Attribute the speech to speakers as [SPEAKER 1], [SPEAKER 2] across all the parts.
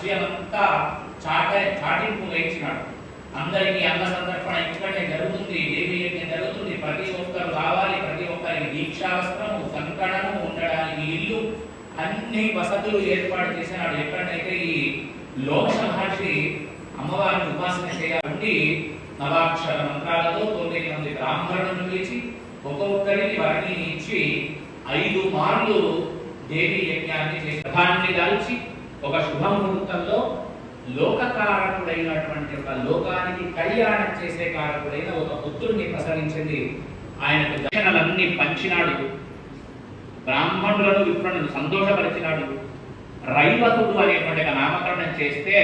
[SPEAKER 1] రాజ్యమంతా చాట చాటింపు వేయించినాడు. అందరికీ అన్న సందర్పణ ఇక్కడే జరుగుతుంది దేవి యజ్ఞం జరుగుతుంది. ప్రతి ఒక్కరు రావాలి ప్రతి ఒక్కరికి దీక్షావస్త్రము కంకణము ఉండడానికి ఇల్లు అన్ని వసతులు ఏర్పాటు చేసినాడు. ఎక్కడైతే ఈ లోక మహర్షి అమ్మవారిని ఉపాసన చేయాలంటే నవాక్షర మంత్రాలతో తొమ్మిది మంది బ్రాహ్మణులను పిలిచి ఒక్కొక్కరికి వారిని ఇచ్చి ఐదు మార్లు దేవి యజ్ఞాన్ని చేసి రథాన్ని దాల్చి ఒక శుభముహూర్తంలో లోకకారకుడైనటువంటి ఒక లోకానికి కళ్యాణం చేసే కారకుడైన ఒక పుత్రుడిని ప్రసవించింది. ఆయనకు దర్శనలన్నీ పంచినాడు. బ్రాహ్మణులను విప్రులను సంతోషపరిచినాడు. రైవతుడు అనేటువంటి నామకరణం చేస్తే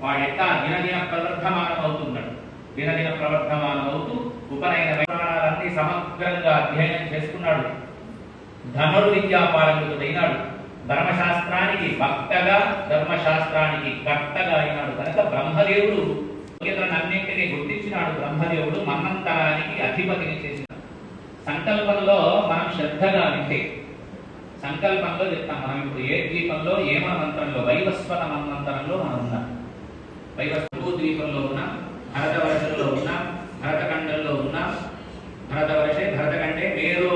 [SPEAKER 1] వాడెట్ట దినదిన ప్రవర్ధమానం అవుతున్నాడు దినదిన ప్రవర్ధమానం అవుతూ ఉపనయన వైమానాలన్నీ సమగ్రంగా అధ్యయనం చేసుకున్నాడు. ధనుర్విద్యాపారకుడైనాడు ధర్మశాస్త్రానికి భక్తగా ధర్మశాస్త్రానికి కర్తగా అయినాడు కనుక బ్రహ్మదేవుడు. అన్నింటినీ గుర్తించినాడు బ్రహ్మదేవుడు మన్నంతరానికి అధిపతిని చేసినాడు. సంకల్పంలో మనం శ్రద్ధగా వింటే సంకల్పంలో చెప్తాం మనం ఇప్పుడు ఏ ద్వీపంలో ఏమ మంత్రంలో వైవస్వత మంత్రంలో మనం ఉన్నాం. వైవస్వ ద్వీపంలో ఉన్నాం భరతవర్షంలో ఉన్నాం భరతఖండంలో ఉన్నాం భరతవర్షే భరతఖండే మేరు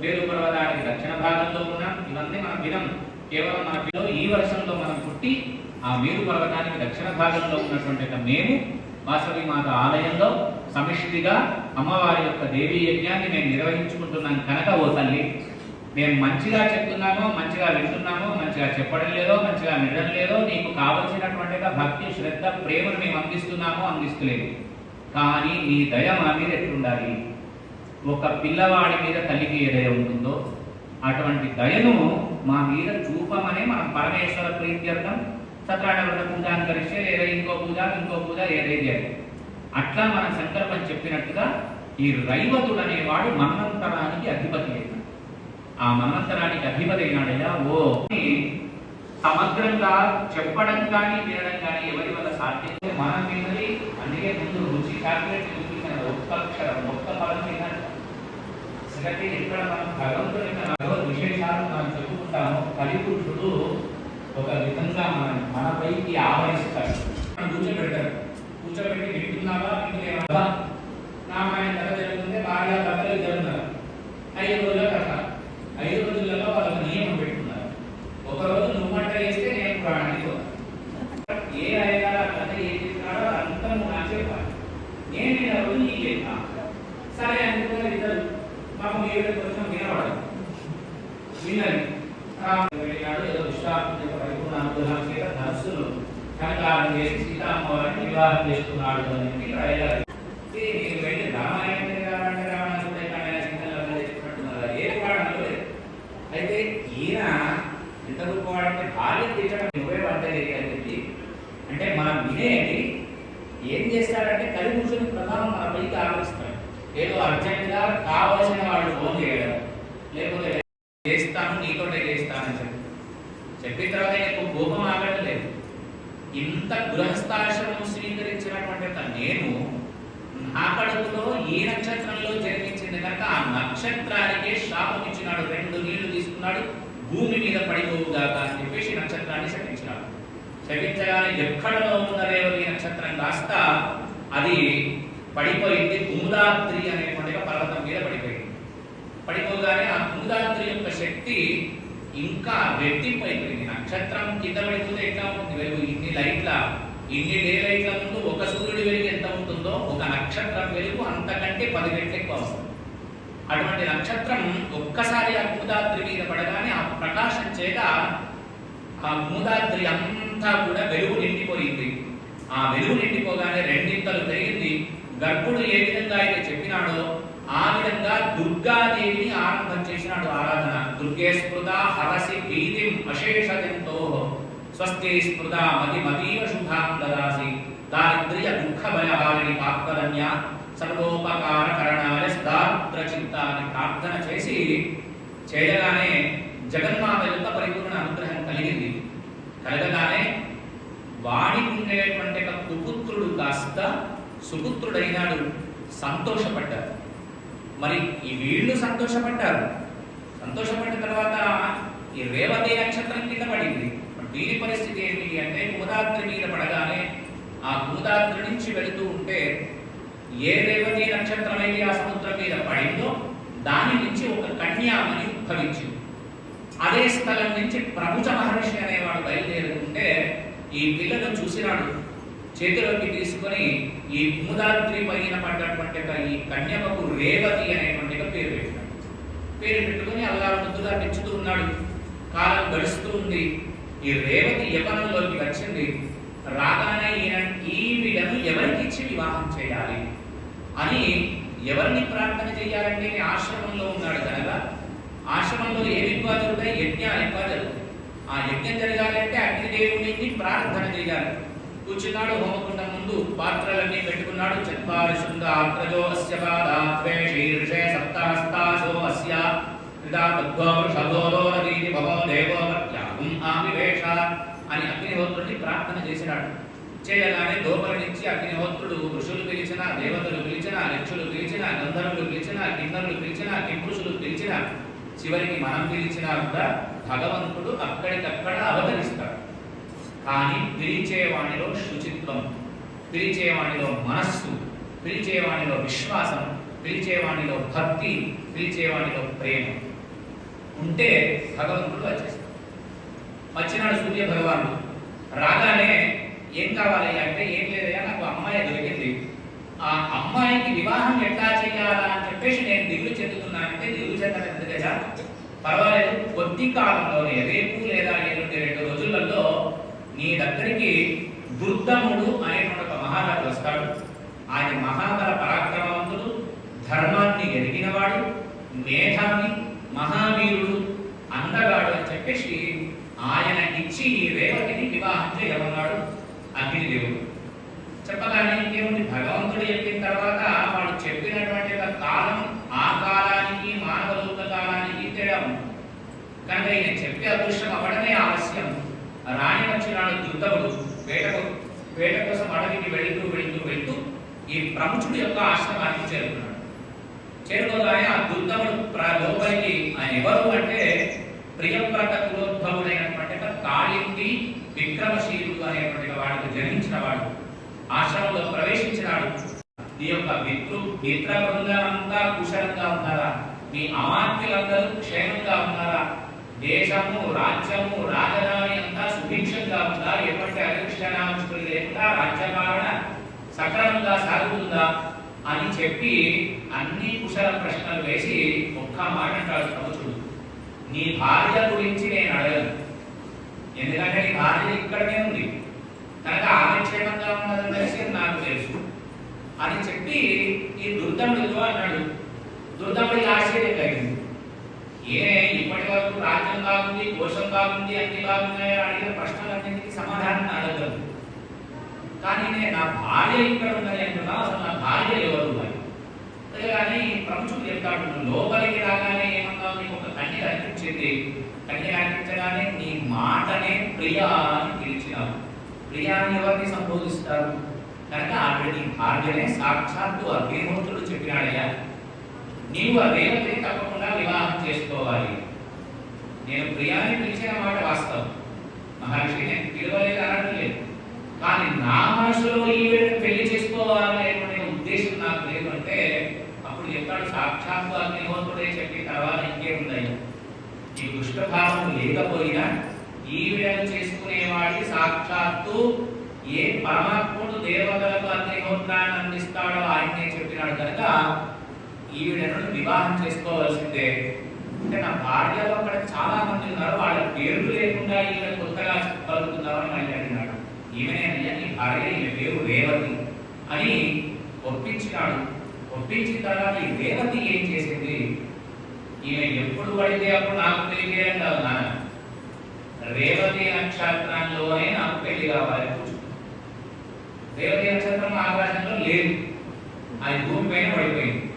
[SPEAKER 1] మేరు పర్వతానికి దక్షిణ భాగంలో ఉన్నాం ఇవన్నీ మనం వినం కేవలం మన పిల్లలు ఈ వర్షంలో మనం పుట్టి ఆ మేరు పర్వతానికి దక్షిణ భాగంలో ఉన్నటువంటి మేము వాసవి మాత ఆలయంలో సమిష్టిగా అమ్మవారి యొక్క దేవీ యజ్ఞాన్ని మేము నిర్వహించుకుంటున్నాం కనుక ఓ తల్లి మేము మంచిగా చెప్తున్నామో మంచిగా వింటున్నామో మంచిగా చెప్పడం లేదో మంచిగా వినడం లేదో నీకు కావలసినటువంటి భక్తి శ్రద్ధ ప్రేమను మేము అందిస్తున్నామో అందిస్తలేదు. కానీ నీ దయ మా మీద ఎట్లుండాలి? ఒక పిల్లవాడి మీద తల్లికి ఏ దయ ఉంటుందో అటువంటి దయను మా మీద చూపమనే మనం పరమేశ్వర ప్రీత్యర్థం సత్రాటవర్ణ పూజ అనుకరిస్తే లేదా ఇంకో పూజ ఇంకో పూజ ఏదైతే అది. అట్లా మన సంకల్పం చెప్పినట్టుగా ఈ రైవతుడు అనేవాడు మన్వంతరానికి అధిపతి అయినాడు. ఆ మన్వంతరానికి అధిపతి అయినాడయ్యా ఓ అని సమగ్రంగా చెప్పడం కానీ వినడం కానీ ఎవరి వల్ల సాధ్యం మనం విన్నది అందుకే ముందు రుచి చాక్లెట్ చూపించిన ఒక్క అక్షరం ఒక్క పదం వినాలి ఇక్కడ మనం భగవంతుడి భగవద్ విశేషాలు మనం చెప్పుకుంటాము కలిపురుషుడు ఒక విధంగా మన మనపైకి ఆవరిస్తాడు మనం కూర్చోబెడతారు కూర్చోబెట్టి వింటున్నావా వింటున్నావా రామాయణ కథ జరుగుతుంటే భార్య భర్తలు జరుగుతున్నారు ఐదు రోజుల కథ ఐదు వివాహం చేసుకున్నాడు అని చెప్పి ఇది మీరు వెళ్ళి రామాయణ రామాయణ సుందరకాండ సీతలు అలా ఏ లేదు. అయితే ఈయన ఎంత గొప్పవాడంటే భార్య తీర్చడం నువ్వే పడ్డది అని చెప్పి అంటే మనం వినేది ఏం చేస్తాడంటే కలిపురుషుని ప్రధానం మన పైకి ఏదో అర్జెంటుగా కావలసిన వాళ్ళు ఫోన్ చేయడం లేకపోతే చేస్తాను నీతోటే చెప్పి. చెప్పిన తర్వాత నీకు కోపం ఆగడం లేదు ఇంత గృహస్థాశ్రమం స్వీకరించినటువంటి నేను నా కడుపులో ఈ నక్షత్రంలో జన్మించింది కనుక ఆ నక్షత్రానికే శాపం ఇచ్చినాడు రెండు నీళ్ళు తీసుకున్నాడు భూమి మీద పడిపోవుగాక అని చెప్పేసి నక్షత్రాన్ని శపించినాడు. శపించగానే ఎక్కడలో ఉన్న రేవతి నక్షత్రం కాస్త అది పడిపోయింది కుముదాద్రి అనేటువంటి పర్వతం మీద పడిపోయింది. పడిపోగానే ఆ కుముదాద్రి యొక్క శక్తి ఇంకా రెట్టింపు అయిపోయింది నక్షత్రం కింద పడిపోతే ఎట్లా ఉంటుంది? ఇన్ని లైట్ల ఇన్ని డేలైట్ల ముందు ఒక సూర్యుడి వెలుగు ఎంత ఉంటుందో ఒక నక్షత్రం వెలుగు అంతకంటే పది రెట్లు ఎక్కువ వస్తుంది. అటువంటి నక్షత్రం ఒక్కసారి ఆ మూదాద్రి మీద పడగానే ఆ ప్రకాశం చేత ఆ మూదాద్రి అంతా కూడా వెలుగు నిండిపోయింది. ఆ వెలుగు నిండిపోగానే రెండింతలు పెరిగింది. గర్భుడు ఏ విధంగా అయితే చెప్పినాడో ఆ విధంగా దుర్గాదేవిని ఆరంభం చేసినాడు ఆరాధన. దుర్గే స్మృత హరసి భీతిం అశేషజంతో స్వస్తి స్మృత మతి మతీవ శుభాం దదాసి దారిద్ర్య దుఃఖ భయహారిణి పాత్వరణ్య సర్వోపకార కరణాయ సదాత్ర చింత అని ప్రార్థన చేసి చేయగానే జగన్మాత యొక్క పరిపూర్ణ అనుగ్రహం కలిగింది. కలగగానే వాడికి ఉండేటువంటి ఒక కుపుత్రుడు కాస్త సుపుత్రుడైనాడు సంతోషపడ్డారు. మరి ఈ వీళ్ళు సంతోషపడ్డారు. సంతోషపడిన తర్వాత ఈ రేవతి నక్షత్రం కింద పడింది. వీరి దీని పరిస్థితి ఏంటి అంటే కుముదాద్రి మీద పడగానే ఆ కుముదాద్రి నుంచి వెళుతూ ఉంటే ఏ రేవతి నక్షత్రం అయితే ఆ సముద్రం మీద పడిందో దాని నుంచి ఒక కన్యామని ఉద్భవించింది. అదే స్థలం నుంచి ప్రభుజ మహర్షి అనేవాడు బయలుదేరుతుంటే ఈ పిల్లను చూసినాడు. చేతిలోకి తీసుకొని ఈ కుముదాద్రి పైన పడ్డటువంటి ఈ కన్యకకు రేవతి అనేటువంటి పేరు పెట్టాడు పేరు పెట్టుకొని అల్లారు ముద్దుగా పెంచుతూ ఉన్నాడు. కాలం గడుస్తూ ఉంది. ఈ రేవతి యవనంలోకి వచ్చింది. రాగానే ఈయన ఈవిడను ఎవరికి ఇచ్చి వివాహం చేయాలి? అని ఎవరిని ప్రార్థన చేయాలంటే ఆశ్రమంలో ఉన్నాడు కనుక? ఆశ్రమంలో ఏమి ఎక్కువ జరుగుతాయి? యజ్ఞాలు ఎక్కువ జరుగుతాయి. ఆ యజ్ఞం జరగాలంటే అగ్నిదేవుడిని ప్రార్థన చేయాలి. కూర్చున్నాడు హోమకుండం ముందు పాత్రలన్నీ పెట్టుకున్నాడు. చత్వారి శృంగ ఆత్రజో అస్య పాదాత్వే శీర్షే సప్తహస్తాశో అస్య క్రిడాబద్ధో వృషభోదో భవో దేవో మత్యాగం ఆవివేష అని అగ్నిహోత్రుడిని ప్రార్థన చేసినాడు. చేయగానే లోపల నుంచి అగ్నిహోత్రుడు ఋషులు పిలిచిన దేవతలు పిలిచిన యక్షులు పిలిచిన గంధర్వులు పిలిచిన కిన్నరులు పిలిచిన కింపురుషులు పిలిచిన చివరికి మనం పిలిచినా కూడా భగవంతుడు అక్కడికక్కడ అవతరిస్తాడు. కానీ పిలిచేవాణిలో శుచిత్వం పిలిచేవాణిలో మనస్సు పిలిచేవాణిలో విశ్వాసం పిలిచేవాణిలో భక్తి పిలిచేవాణిలో ప్రేమ. ఉంటే భగవంతుడు వచ్చేస్తాడు. వచ్చినాడు సూర్య భగవానుడు రాగానే ఏం కావాలి అంటే ఏం లేదయ్యా నాకు అమ్మాయి దొరికింది. ఆ అమ్మాయికి వివాహం ఎట్లా చేయాలా? అని చెప్పేసి నేను దిగులు చెందుతున్నానంటే దిగులు చెందడం ఎందుకయ్యా? పర్వాలేదు కొద్ది కాలంలోనే రేపు లేదా ఎల్లుండి రెండు రోజులలో నీ దగ్గరికి దుర్దముడు అనేటువంటి ఒక మహారాజు వస్తాడు. ఆయన మహాబల పరాక్రమవంతుడు ధర్మాన్ని ఎరిగినవాడు మేధావి మహావీరుడు అందగాడు అని చెప్పేసి ఆయన ఇచ్చి ఈ రేవతిని వివాహం చేయమన్నాడు అగ్నిదేవుడు. చెప్పగానే ఇంకేముంది? భగవంతుడు చెప్పిన తర్వాత వాడు చెప్పినటువంటి ఒక కాలం ఆ కాలానికి మానవ రూప కాలానికి తేడా ఉంది. కనుక ఈయన చెప్పే అదృష్టం అవ్వడమే ఆలస్యం. రాణి వచ్చినాడు దుర్దముడు వేటకు వేట కోసం అడవికి వెళుతూ వెళుతూ వెళుతూ ఈ ప్రముఖుడు యొక్క ఆశ్రమానికి చేరుకున్నాడు. చేరుకోగానే ఆ దుర్దముడు లోపలికి ఆయన ఎవరు అంటే ప్రియవ్రత కులోద్భవుడైనటువంటి అనేటువంటి వాడు ఆశ్రమంలో ప్రవేశించినాడు ఈ యొక్క మిత్రు మిత్ర బృందమంతా కుశలంగా ఉన్నారా? మీ అమాత్యులందరూ క్షేమంగా ఉన్నారా? దేశము రాజ్యము రాజధాని అంతా సుభిక్షంగా ఉందా? ఎటువంటి అరిష్టనామస్తులు లేకుండా రాజ్యపాలన సక్రమంగా సాగుతుందా? అని చెప్పి అన్ని కుశల ప్రశ్నలు వేసి ఒక్క మాట అంటాడు ప్రభుత్వం నీ భార్య గురించి నేను అడగను. ఎందుకంటే నీ భార్య ఇక్కడనే ఉంది కనుక ఆమె క్షేమంగా ఉన్నదని తెలిసి నాకు తెలుసు. అని చెప్పి ఈ దుర్దముడితో అన్నాడు. దుర్దముడికి ఆశ్చర్యం కలిగింది. ఏ ఇప్పటి వరకు రాజ్యం బాగుంది కోశం బాగుంది అన్ని బాగున్నాయో అడిగిన ప్రశ్నలన్నింటికి సమాధానం అడగదు కానీ నేను నా భార్య ఇక్కడ ఉందని అంటున్నా అసలు నా భార్య ఎవరు అని. కానీ ప్రముఖుడు చెప్తాడు లోపలికి రాగానే ఏమన్నావు నీకు ఒక కన్య కనిపించింది? కన్య కనిపించగానే నీ మాటనే ప్రియా అని పిలిచినావు ప్రియాని ఎవరిని సంబోధిస్తారు? కనుక ఆవిడ భార్యనే సాక్షాత్తు అగ్నిహోత్రుడు చెప్పినాడయ్యా నీవు రేవతిని తప్పకుండా వివాహం చేసుకోవాలి. నేను ప్రియాన్ని పిలిచిన మాట వాస్తవం. మహర్షి నేను పిలవలేదు అనడం లేదు. కానీ నా మనసులో ఈవిడని పెళ్ళి చేసుకోవాలనేటువంటి ఉద్దేశం నాకు లేదు అంటే అప్పుడు చెప్తాడు సాక్షాత్తు అగ్నిహోత్రుడే చెప్పిన తర్వాత ఇంకేముందయ్యా ఈ దుష్టభావం లేకపోయినా ఈ విధంగా చేసుకునేవాడి సాక్షాత్తు ఏ పరమాత్ముడు దేవతలకు అగ్నిహోత్రాన్ని అందిస్తాడో ఆయనే చెప్పినాడు కనుక ఈవిడను వివాహం చేసుకోవాల్సిందే. అంటే నా భార్యలో అక్కడ చాలా మంది ఉన్నారు వాళ్ళ పేర్లు లేకుండా ఈవిడ కొత్తగా చెప్పగలుగుతున్నామని మళ్ళీ అడిగినాడు. ఈమెనేనయ్యా నీ భార్య ఈమె పేరు రేవతి అని ఒప్పించినాడు. ఒప్పించిన తర్వాత ఈ రేవతి ఏం చేసింది? ఈమె ఎప్పుడు పడితే అప్పుడు నాకు తెలియలేదు కాదు నాన్న రేవతి నక్షత్రంలోనే నాకు పెళ్ళి కావాలి. రేవతి నక్షత్రం ఆకాశంలో లేదు. అది భూమి పైన పడిపోయింది.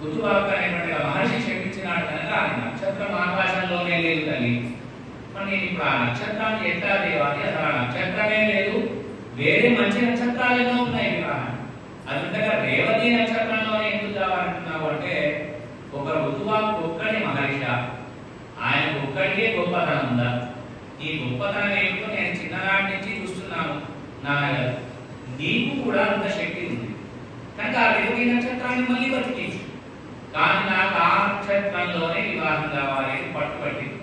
[SPEAKER 1] కుతుబాబు అనేటువంటి మహర్షి క్షమించినాడు కనుక ఆ నక్షత్రం ఆకాశంలోనే లేదు తల్లి. మరి నేను ఇప్పుడు ఆ నక్షత్రాన్ని ఎట్లా దేవాలి? అసలు ఆ నక్షత్రమే లేదు. వేరే మంచి నక్షత్రాలు ఎన్నో ఉన్నాయి వివాహం అది ఉండగా రేవతి నక్షత్రంలోనే ఎందుకు కావాలంటున్నావు అంటే ఒక ఋతువాకు ఒక్కడే మహర్షి. ఆయన ఒక్కడికే గొప్పతనం ఉందా? ఈ గొప్పతనం ఏమిటో నేను చిన్ననాటి నుంచి చూస్తున్నాను నాన్నగారు నీకు కూడా అంత శక్తి ఉంది. కనుక ఆ రేవతి నక్షత్రాన్ని మళ్ళీ బతికించు. కానీ నాకు ఆ నక్షత్రంలోనే వివాహం కావాలి అని పట్టు పట్టింది.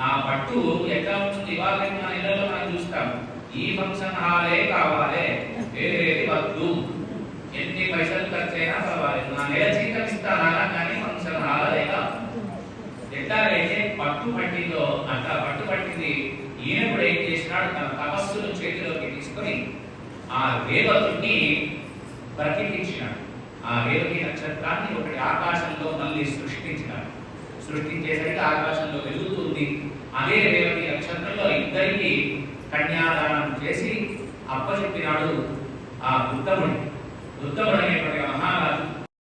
[SPEAKER 1] ఆ పట్టు ఎట్లా ఉంటుంది? ఇవాళ మన ఇళ్ళలో మనం చూస్తాం. ఈ ఫంక్షన్ హాలే కావాలి. వేరేది వద్దు. ఎన్ని పైసలు ఖర్చు అయినా పర్వాలేదు. నా నెల జీతం ఇస్తానా? కానీ ఫంక్షన్ హాల్ హాలే ఎట్లా ఎట్లాగైతే పట్టు పట్టిందో అంత పట్టు పట్టింది ఈయన కూడా ఏం చేసినాడు? తన తపస్సును చేతిలోకి తీసుకొని ఆ రేవతుడిని ప్రకటించినాడు ఆ వేదకి నక్షత్రాన్ని ఒకటి ఆకాశంలో మళ్ళీ సృష్టించినాడు. సృష్టించేసరికి ఆకాశంలో వెలుగుతుంది అదే రేవతి నక్షత్రంలో ఇద్దరికి కన్యాదానం చేసి అప్పచెప్పినాడు ఆ ఉత్తముడు ఉత్తముడు అనేటువంటి మహారాజు.